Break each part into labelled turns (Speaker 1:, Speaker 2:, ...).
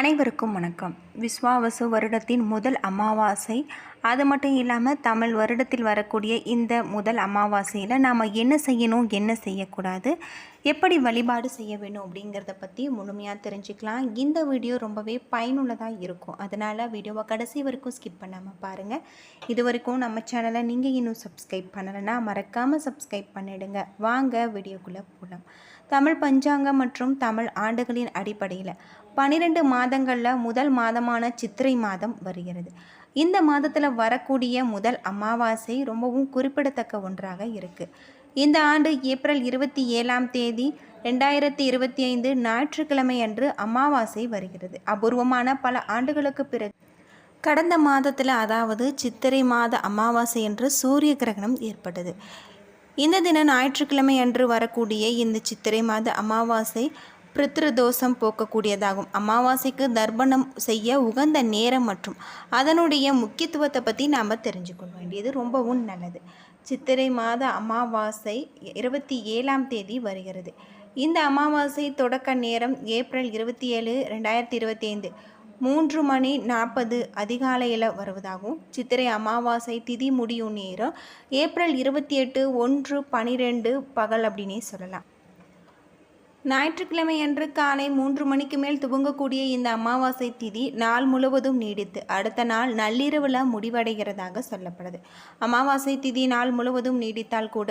Speaker 1: அனைவருக்கும் வணக்கம். விஸ்வாவசு வருடத்தின் முதல் அமாவாசை. அது மட்டும் இல்லாமல் தமிழ் வருடத்தில் வரக்கூடிய இந்த முதல் அமாவாசையில் நாம் என்ன செய்யணும் என்ன செய்யக்கூடாது எப்படி வழிபாடு செய்ய வேணும் அப்படிங்கிறத பற்றி முழுமையாக தெரிஞ்சுக்கலாம். இந்த வீடியோ ரொம்பவே பயனுள்ளதாக இருக்கும். அதனால் வீடியோவை கடைசி வரைக்கும் ஸ்கிப் பண்ணாமல் பாருங்கள் இது வரைக்கும் நம்ம சேனலை நீங்கள் இன்னும் சப்ஸ்கிரைப் பண்ணலைன்னா மறக்காமல் சப்ஸ்கிரைப் பண்ணிவிடுங்க வாங்க வீடியோக்குள்ளே போகலாம் தமிழ் பஞ்சாங்கம் மற்றும் தமிழ் ஆண்டுகளின் அடிப்படையில் பன்னிரெண்டு மாதங்களில் முதல் மாதமான சித்திரை மாதம் வருகிறது. இந்த மாதத்தில் வரக்கூடிய முதல் அமாவாசை ரொம்பவும் குறிப்பிடத்தக்க ஒன்றாக இருக்குது இந்த ஆண்டு ஏப்ரல் இருபத்தி ஏழாம் தேதி ரெண்டாயிரத்தி இருபத்தி ஐந்து ஞாயிற்றுக்கிழமை அன்று அமாவாசை வருகிறது. அபூர்வமான பல ஆண்டுகளுக்கு பிறகு கடந்த மாதத்தில் அதாவது சித்திரை மாத அமாவாசை என்று சூரிய கிரகணம் ஏற்பட்டது. இந்த தினம் ஞாயிற்றுக்கிழமை அன்று வரக்கூடிய இந்த சித்திரை மாத அமாவாசை பித்ருதோஷம் போக்கக்கூடியதாகும். அமாவாசைக்கு தர்ப்பணம் செய்ய உகந்த நேரம் மற்றும் அதனுடைய முக்கியத்துவத்தை பற்றி நாம் தெரிஞ்சுக்கொள்ள வேண்டியது ரொம்பவும் நல்லது. சித்திரை மாத அமாவாசை இருபத்தி ஏழாம் தேதி வருகிறது. இந்த அமாவாசை தொடக்க நேரம் ஏப்ரல் இருபத்தி ஏழு ரெண்டாயிரத்தி இருபத்தி ஐந்து. மூன்று மணி நாற்பது அதிகாலையில் வருவதாகவும் சித்திரை அமாவாசை திதி முடியும் நேரம் ஏப்ரல் இருபத்தி எட்டு ஒன்று பனிரெண்டு பகல் அப்படின்னே சொல்லலாம். ஞாயிற்றுக்கிழமை அன்று காலை மூன்று மணிக்கு மேல் துவங்கக்கூடிய இந்த அமாவாசை திதி நாள் முழுவதும் நீடித்து அடுத்த நாள் நள்ளிரவில் முடிவடைகிறதாக சொல்லப்படுது. அமாவாசை திதி நாள் முழுவதும் நீடித்தால் கூட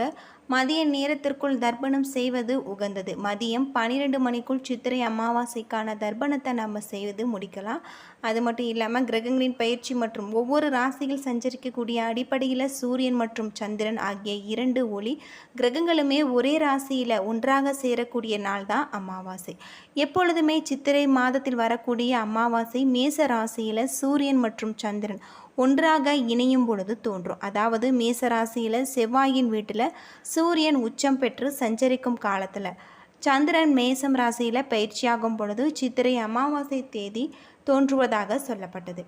Speaker 1: மதிய நேரத்திற்குள் தர்ப்பணம் செய்வது உகந்தது. மதியம் பன்னிரெண்டு மணிக்குள் சித்திரை அமாவாசைக்கான தர்ப்பணத்தை நம்ம செய்து முடிக்கலாம். அது மட்டும் இல்லாமல் கிரகங்களின் பயிற்சி மற்றும் ஒவ்வொரு ராசியில் சஞ்சரிக்கக்கூடிய அடிப்படையில் சூரியன் மற்றும் சந்திரன் ஆகிய இரண்டு ஒளி கிரகங்களுமே ஒரே ராசியில் ஒன்றாக சேரக்கூடிய நாள் தான் அமாவாசை. எப்பொழுதுமே சித்திரை மாதத்தில் வரக்கூடிய அமாவாசை மேச ராசியில் சூரியன் மற்றும் சந்திரன் ஒன்றாக இணையும் பொழுது தோன்றும். அதாவது மேச ராசியில் செவ்வாயின் வீட்டில் சூரியன் உச்சம் பெற்று சஞ்சரிக்கும் காலத்தில். சந்திரன் மேசம் ராசியில் பயிற்சியாகும் பொழுது சித்திரை அமாவாசை தேதி தோன்றுவதாக சொல்லப்பட்டது.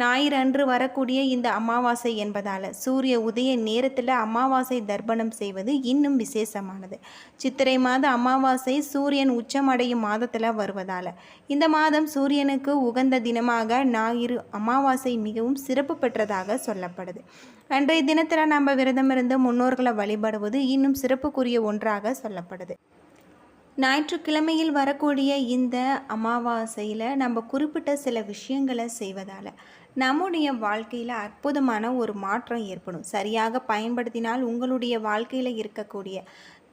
Speaker 1: ஞாயிறு அன்று வரக்கூடிய இந்த அமாவாசை என்பதால் சூரிய உதய நேரத்தில் அமாவாசை தர்ப்பணம் செய்வது இன்னும் விசேஷமானது. சித்திரை மாத அமாவாசை சூரியன் உச்சமடையும் மாதத்தில் வருவதால் இந்த மாதம் சூரியனுக்கு உகந்த தினமாக ஞாயிறு அமாவாசை மிகவும் சிறப்பு பெற்றதாக சொல்லப்படுது. அன்றைய தினத்தில் நம்ம விரதமிருந்து முன்னோர்களை வழிபடுவது இன்னும் சிறப்புக்குரிய ஒன்றாக சொல்லப்படுது. ஞாயிற்றுக்கிழமையில் வரக்கூடிய இந்த அமாவாசையில் நம்ம குறிப்பிட்ட சில விஷயங்களை செய்வதால் நம்முடைய வாழ்க்கையில் அற்புதமான ஒரு மாற்றம் ஏற்படும். சரியாக பயன்படுத்தினால் உங்களுடைய வாழ்க்கையில் இருக்கக்கூடிய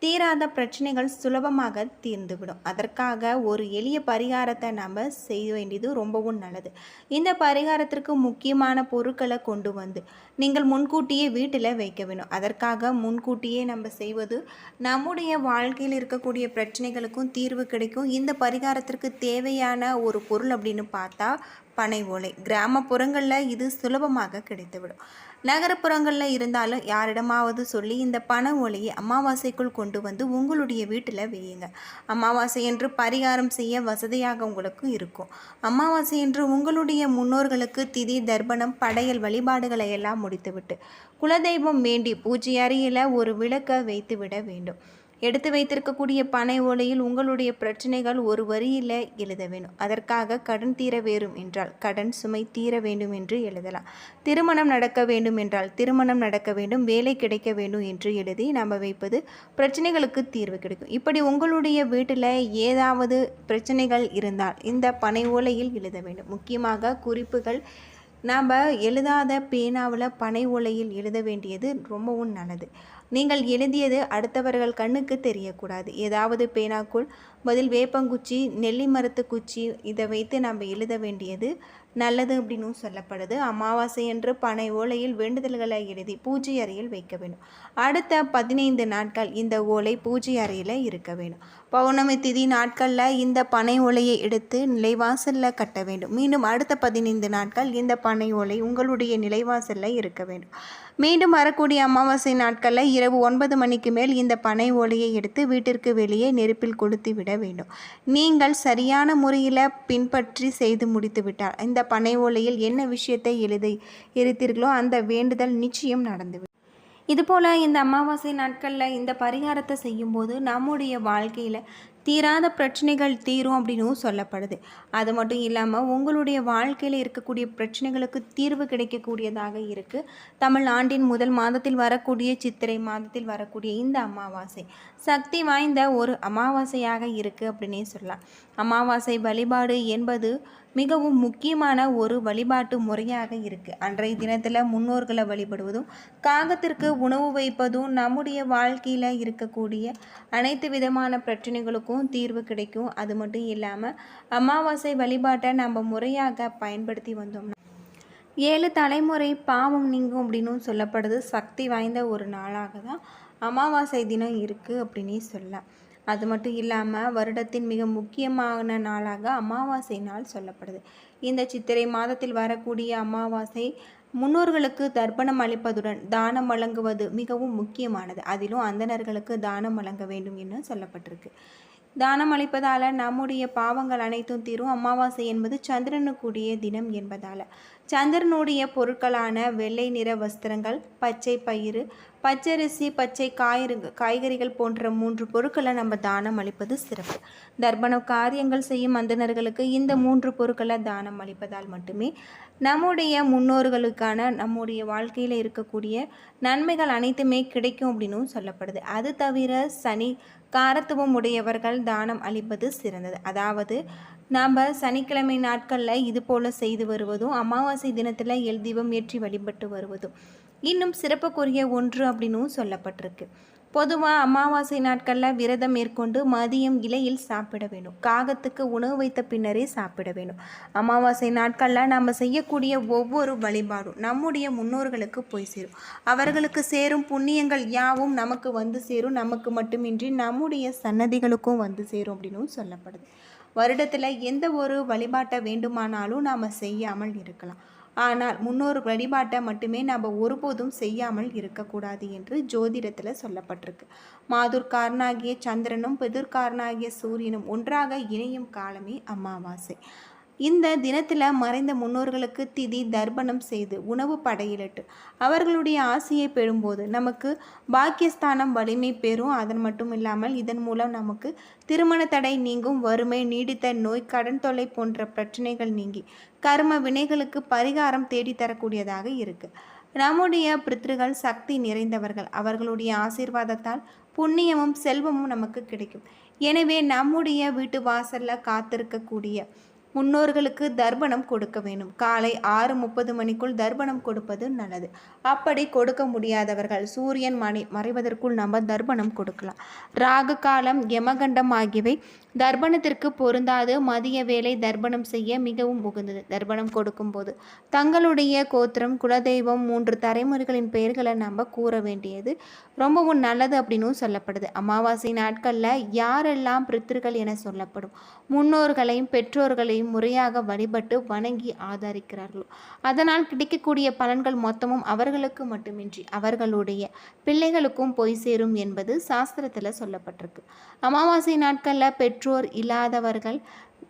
Speaker 1: தீராத பிரச்சனைகள் சுலபமாக தீர்ந்துவிடும். அதற்காக ஒரு எளிய பரிகாரத்தை நம்ம செய்ய வேண்டியது ரொம்பவும் நல்லது. இந்த பரிகாரத்திற்கு முக்கியமான பொருட்களை கொண்டு வந்து நீங்கள் முன்கூட்டியே வீட்டில் வைக்க வேணும் அதற்காக முன்கூட்டியே நம்ம செய்வது நம்முடைய வாழ்க்கையில் இருக்கக்கூடிய பிரச்சனைகளுக்கும் தீர்வு கிடைக்கும். இந்த பரிகாரத்திற்கு தேவையான ஒரு பொருள் அப்படின்னு பார்த்தா பனை ஓலை. கிராமப்புறங்களில் இது சுலபமாக கிடைத்துவிடும். நகரப்புறங்களில் இருந்தாலும் யாரிடமாவது சொல்லி இந்த பனை ஓலையை அமாவாசைக்குள் கொண்டு வந்து உங்களுடைய வீட்டில் வையுங்க. அமாவாசை என்று பரிகாரம் செய்ய வசதியாக உங்களுக்கு இருக்கும். அமாவாசை என்று உங்களுடைய முன்னோர்களுக்கு திதி தர்ப்பணம் படையல் வழிபாடுகளை எல்லாம் முடித்துவிட்டு குலதெய்வம் வேண்டி பூஜை அறையில் ஒரு விளக்கை வைத்து விட வேண்டும். எடுத்து வைத்திருக்கக்கூடிய பனை ஓலையில் உங்களுடைய பிரச்சனைகள் ஒரு வரியில் எழுத வேணும். அதற்காக கடன் தீர வேறும் என்றால் கடன் சுமை தீர வேண்டும் என்று எழுதலாம். திருமணம் நடக்க வேண்டும் என்றால் திருமணம் நடக்க வேண்டும் வேலை கிடைக்க வேண்டும் என்று எழுதி நம்ம வைப்பது பிரச்சனைகளுக்கு தீர்வு கிடைக்கும். இப்படி உங்களுடைய வீட்டில் ஏதாவது பிரச்சனைகள் இருந்தால் இந்த பனை ஓலையில் எழுத வேண்டும். முக்கியமாக குறிப்புகள். நாம் எழுதாத பேனாவில் பனை ஓலையில் எழுத வேண்டியது ரொம்பவும் நல்லது. நீங்கள் எழுதியது அடுத்தவர்கள் கண்ணுக்கு தெரியக்கூடாது. ஏதாவது பேனாக்குள் பதில் வேப்பங்குச்சி நெல்லி மரத்து குச்சி இதை வைத்து நம்ம எழுத வேண்டியது நல்லது அப்படின்னு சொல்லப்படுது. அமாவாசை என்று பனை ஓலையில் வேண்டுதல்களை எழுதி பூஜை அறையில் வைக்க வேண்டும். அடுத்த பதினைந்து நாட்கள் இந்த ஓலை பூஜை அறையில் இருக்க வேண்டும். பௌர்ணமி திதி நாட்களில் இந்த பனை ஓலையை எடுத்து நிலைவாசலில் கட்ட வேண்டும். மீண்டும் அடுத்த பதினைந்து நாட்கள் இந்த பனை ஓலை உங்களுடைய நிலைவாசலில் இருக்க வேண்டும். மீண்டும் வரக்கூடிய அமாவாசை நாட்களில் இரவு ஒன்பது மணிக்கு மேல் இந்த பனை ஓலையை எடுத்து வீட்டிற்கு வெளியே நெருப்பில் கொளுத்தி விட வேண்டும். நீங்கள் சரியான முறையில் பின்பற்றி செய்து முடித்து விட்டால் இந்த பனை ஓலையில் என்ன விஷயத்தை எழுதி எரித்தீர்களோ அந்த வேண்டுதல் நிச்சயம் நடந்துவிடும் இதுபோல் இந்த அமாவாசை நாட்களில் இந்த பரிகாரத்தை செய்யும்போது நம்முடைய வாழ்க்கையில் தீராத பிரச்சனைகள் தீரும் அப்படின்னும் சொல்லப்படுது. அது மட்டும் இல்லாமல் உங்களுடைய வாழ்க்கையில் இருக்கக்கூடிய பிரச்சனைகளுக்கு தீர்வு கிடைக்கக்கூடியதாக இருக்குது தமிழ் ஆண்டின் முதல் மாதத்தில் வரக்கூடிய சித்திரை மாதத்தில் வரக்கூடிய இந்த அமாவாசை. சக்தி வாய்ந்த ஒரு அமாவாசையாக இருக்குது அப்படின்னே சொல்லலாம். அமாவாசை வழிபாடு என்பது மிகவும் முக்கியமான ஒரு வழிபாட்டு முறையாக இருக்குது அன்றைய தினத்தில் முன்னோர்களை வழிபடுவதும் காகத்திற்கு உணவு வைப்பதும் நம்முடைய வாழ்க்கையில் இருக்கக்கூடிய அனைத்து விதமான பிரச்சனைகளுக்கும் தீர்வு கிடைக்கும். அது மட்டும் இல்லாமல் அமாவாசை வழிபாட்டை நம்ம முறையாக பயன்படுத்தி வந்தோம்னா ஏழு தலைமுறை பாவம் நீங்கும் அப்படின்னும் சொல்லப்படுது. சக்தி வாய்ந்த ஒரு நாளாக தான் அமாவாசை தினம் இருக்குது அப்படின்னே சொல்லலாம். அது மட்டும் இல்லாமல் வருடத்தின் மிக முக்கியமான நாளாக அமாவாசை நாள் சொல்லப்படுது. இந்த சித்திரை மாதத்தில் வரக்கூடிய அமாவாசை முன்னோர்களுக்கு தர்ப்பணம் அளிப்பதுடன் தானம் வழங்குவது மிகவும் முக்கியமானது. அதிலும் அந்தணர்களுக்கு தானம் வழங்க வேண்டும் என்று சொல்லப்பட்டிருக்கு. தானம் அளிப்பதால் நம்முடைய பாவங்கள் அனைத்தும் தீரும். அமாவாசை என்பது சந்திரனுக்குரிய தினம் என்பதால். சந்திரனுடைய பொருட்களான வெள்ளை நிற வஸ்திரங்கள் பச்சை பயிறு பச்சரிசி பச்சை காய்கறி காய்கறிகள் போன்ற மூன்று பொருட்களை நம்ம தானம் அளிப்பது சிறப்பு. தர்ப்பண காரியங்கள் செய்யும் அந்தனர்களுக்கு இந்த மூன்று பொருட்களை தானம் அளிப்பதால் மட்டுமே நம்முடைய முன்னோர்களுக்கான நம்முடைய வாழ்க்கையில் இருக்கக்கூடிய நன்மைகள் அனைத்துமே கிடைக்கும் அப்படின்னும் சொல்லப்படுது. அது தவிர சனி காரத்துவம் உடையவர்கள் தானம் அளிப்பது சிறந்தது. அதாவது நாம் சனிக்கிழமை நாட்களில் இது போல் செய்து வருவதும் அமாவாசை தினத்தில் எல் தீபம் ஏற்றி வழிபட்டு வருவதும் இன்னும் சிறப்புக்குரிய ஒன்று அப்படின்னும் சொல்லப்பட்டிருக்கு. பொதுவாக அமாவாசை நாட்களில் விரதம் மேற்கொண்டு மதியம் இலையில் சாப்பிட வேணும். காகத்துக்கு உணவு வைத்த பின்னரே சாப்பிட வேணும். அமாவாசை நாட்களில் நம்ம செய்யக்கூடிய ஒவ்வொரு வழிபாடும் நம்முடைய முன்னோர்களுக்கு போய் சேரும். அவர்களுக்கு சேரும் புண்ணியங்கள் யாவும் நமக்கு வந்து சேரும். நமக்கு மட்டுமின்றி நம்முடைய சன்னதிகளுக்கும் வந்து சேரும் அப்படின்னும் சொல்லப்படுது. வருடத்தில் எந்த ஒரு வழிபாட்டை வேண்டுமானாலும் நாம் செய்யாமல் இருக்கலாம். ஆனால் முன்னோர் வழிபாட்டை மட்டுமே நம்ம ஒருபோதும் செய்யாமல் இருக்கக்கூடாது என்று ஜோதிடத்தில் சொல்லப்பட்டிருக்கு. மாதுர்காரனாகிய சந்திரனும் பிதிர்காரனாகிய சூரியனும் ஒன்றாக இணையும் காலமே அமாவாசை. இந்த தினத்தில் மறைந்த முன்னோர்களுக்கு திதி தர்ப்பணம் செய்து உணவு படையிலிட்டு அவர்களுடைய ஆசையை பெறும்போது நமக்கு பாக்கியஸ்தானம் வலிமை பெறும். அதன் மட்டும் இல்லாமல் இதன் மூலம் நமக்கு திருமண தடை நீங்கும். வறுமை நீடித்த நோய் கடன் தொல்லை போன்ற பிரச்சனைகள் நீங்கி கர்ம வினைகளுக்கு பரிகாரம் தேடித்தரக்கூடியதாக இருக்குது நம்முடைய பித்ருகள் சக்தி நிறைந்தவர்கள். அவர்களுடைய ஆசீர்வாதத்தால் புண்ணியமும் செல்வமும் நமக்கு கிடைக்கும். எனவே நம்முடைய வீட்டு வாசலில் காத்திருக்கக்கூடிய முன்னோர்களுக்கு தர்ப்பணம் கொடுக்க வேண்டும். காலை ஆறு முப்பது மணிக்குள் தர்ப்பணம் கொடுப்பது நல்லது. அப்படி கொடுக்க முடியாதவர்கள் சூரியன் மணி மறைவதற்குள் நம்ம தர்ப்பணம் கொடுக்கலாம். ராகு காலம் யமகண்டம் ஆகியவை தர்ப்பணத்திற்கு பொருந்தாது. மதிய வேலை தர்ப்பணம் செய்ய மிகவும் உகந்தது. தர்ப்பணம் கொடுக்கும்போது தங்களுடைய கோத்திரம் குலதெய்வம் மூன்று தலைமுறைகளின் பெயர்களை நம்ம கூற வேண்டியது ரொம்பவும் நல்லது அப்படின்னும் சொல்லப்படுது. அமாவாசை நாட்களில் யாரெல்லாம் பித்திருக்கள் என சொல்லப்படும்? முன்னோர்களையும் பெற்றோர்களையும் முறையாக வழிபட்டு வணங்கி ஆதரிக்கிறார்களோ. அதனால் கிடைக்கக்கூடிய பலன்கள் மொத்தமும் அவர்களுக்கு மட்டுமின்றி அவர்களுடைய பிள்ளைகளுக்கும் போய் சேரும் என்பது சாஸ்திரத்தில் சொல்லப்பட்டிருக்கு. அமாவாசை நாட்களில் பெற்றோர் இல்லாதவர்கள்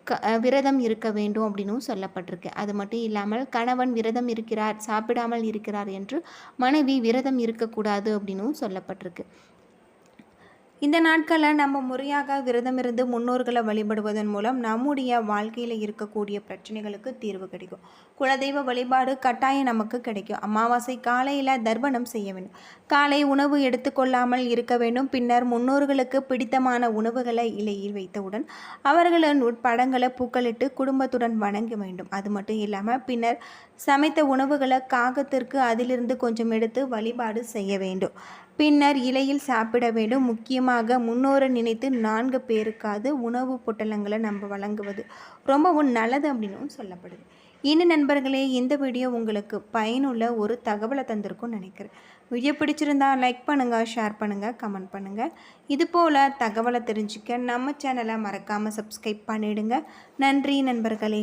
Speaker 1: க விரதம் இருக்க வேண்டும் அப்படின்னும் சொல்லப்பட்டிருக்கு. அது மட்டும் இல்லாமல் கணவன் விரதம் இருக்கிறார் சாப்பிடாமல் இருக்கிறார் என்று மனைவி விரதம் இருக்கக்கூடாது அப்படின்னும் சொல்லப்பட்டிருக்கு. இந்த நாட்களில் நம்ம முறையாக விரதம் இருந்து முன்னோர்களை வழிபடுவதன் மூலம் நம்முடைய வாழ்க்கையில் இருக்கக்கூடிய பிரச்சனைகளுக்கு தீர்வு கிடைக்கும். குலதெய்வ வழிபாடு கட்டாயம் நமக்கு கிடைக்கும். அமாவாசை காலையில் தர்ப்பணம் செய்ய வேண்டும். காலை உணவு எடுத்துக்கொள்ளாமல் இருக்க வேண்டும். பின்னர் முன்னோர்களுக்கு பிடித்தமான உணவுகளை இலையில் வைத்தவுடன் அவர்களின் படங்களை பூக்களிட்டு குடும்பத்துடன் வணங்க வேண்டும். அது மட்டும் இல்லாமல் பின்னர் சமைத்த உணவுகளை காகத்திற்கு அதிலிருந்து கொஞ்சம் எடுத்து வழிபாடு செய்ய வேண்டும். பின்னர் இலையில் சாப்பிட வேண்டும். முக்கியமாக முன்னோரை நினைத்து நான்கு பேருக்காவது உணவு பொட்டலங்களை நம்ம வழங்குவது ரொம்பவும் நல்லது அப்படின்னும் சொல்லப்படுது. இன்னும் நண்பர்களே இந்த வீடியோ உங்களுக்கு பயனுள்ள ஒரு தகவலை தந்திருக்கும்னு நினைக்கிறேன். வீடியோ பிடிச்சிருந்தா லைக் பண்ணுங்கள் ஷேர் பண்ணுங்கள் கமெண்ட் பண்ணுங்கள் இது போல் தகவலை தெரிஞ்சுக்க நம்ம சேனலை மறக்காமல் சப்ஸ்கிரைப் பண்ணிவிடுங்க நன்றி நண்பர்களே.